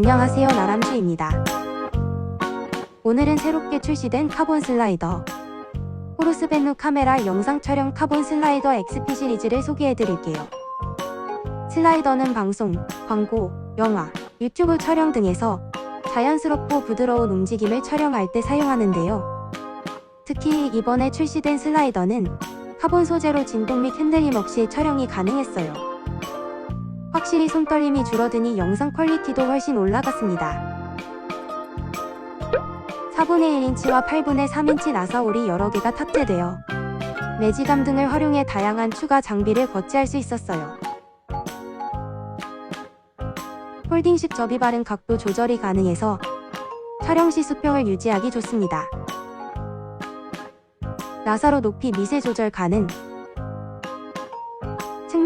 안녕하세요 나람쥐입니다. 오늘은 새롭게 출시된 카본 슬라이더 호르스벤누 카메라 영상 촬영 카본 슬라이더 XP 시리즈를 소개해드릴게요. 슬라이더는 방송, 광고, 영화, 유튜브 촬영 등에서 자연스럽고 부드러운 움직임을 촬영할 때 사용하는데요. 특히 이번에 출시된 슬라이더는 카본 소재로 진동 및 흔들림 없이 촬영이 가능했어요. 확실히 손떨림이 줄어드니 영상 퀄리티도 훨씬 올라갔습니다. 4분의 1인치와 8분의 3인치 나사올이 여러 개가 탑재되어 매지감 등을 활용해 다양한 추가 장비를 거치할 수 있었어요. 홀딩식 접이 바른 각도 조절이 가능해서 촬영 시 수평을 유지하기 좋습니다. 나사로 높이 미세 조절 가능.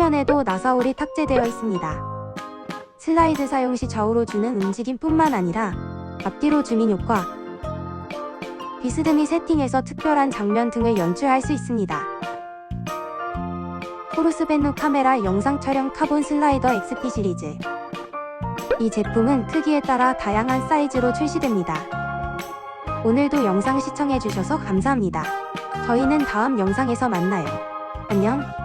측면에도 나사올이 탑재되어 있습니다. 슬라이드 사용 시 좌우로 주는 움직임뿐만 아니라 앞뒤로 주민 효과, 비스듬히 세팅해서 특별한 장면 등을 연출할 수 있습니다. 호르스벤누 카메라 영상 촬영 카본 슬라이더 XP 시리즈 이 제품은 크기에 따라 다양한 사이즈로 출시됩니다. 오늘도 영상 시청해주셔서 감사합니다. 저희는 다음 영상에서 만나요. 안녕.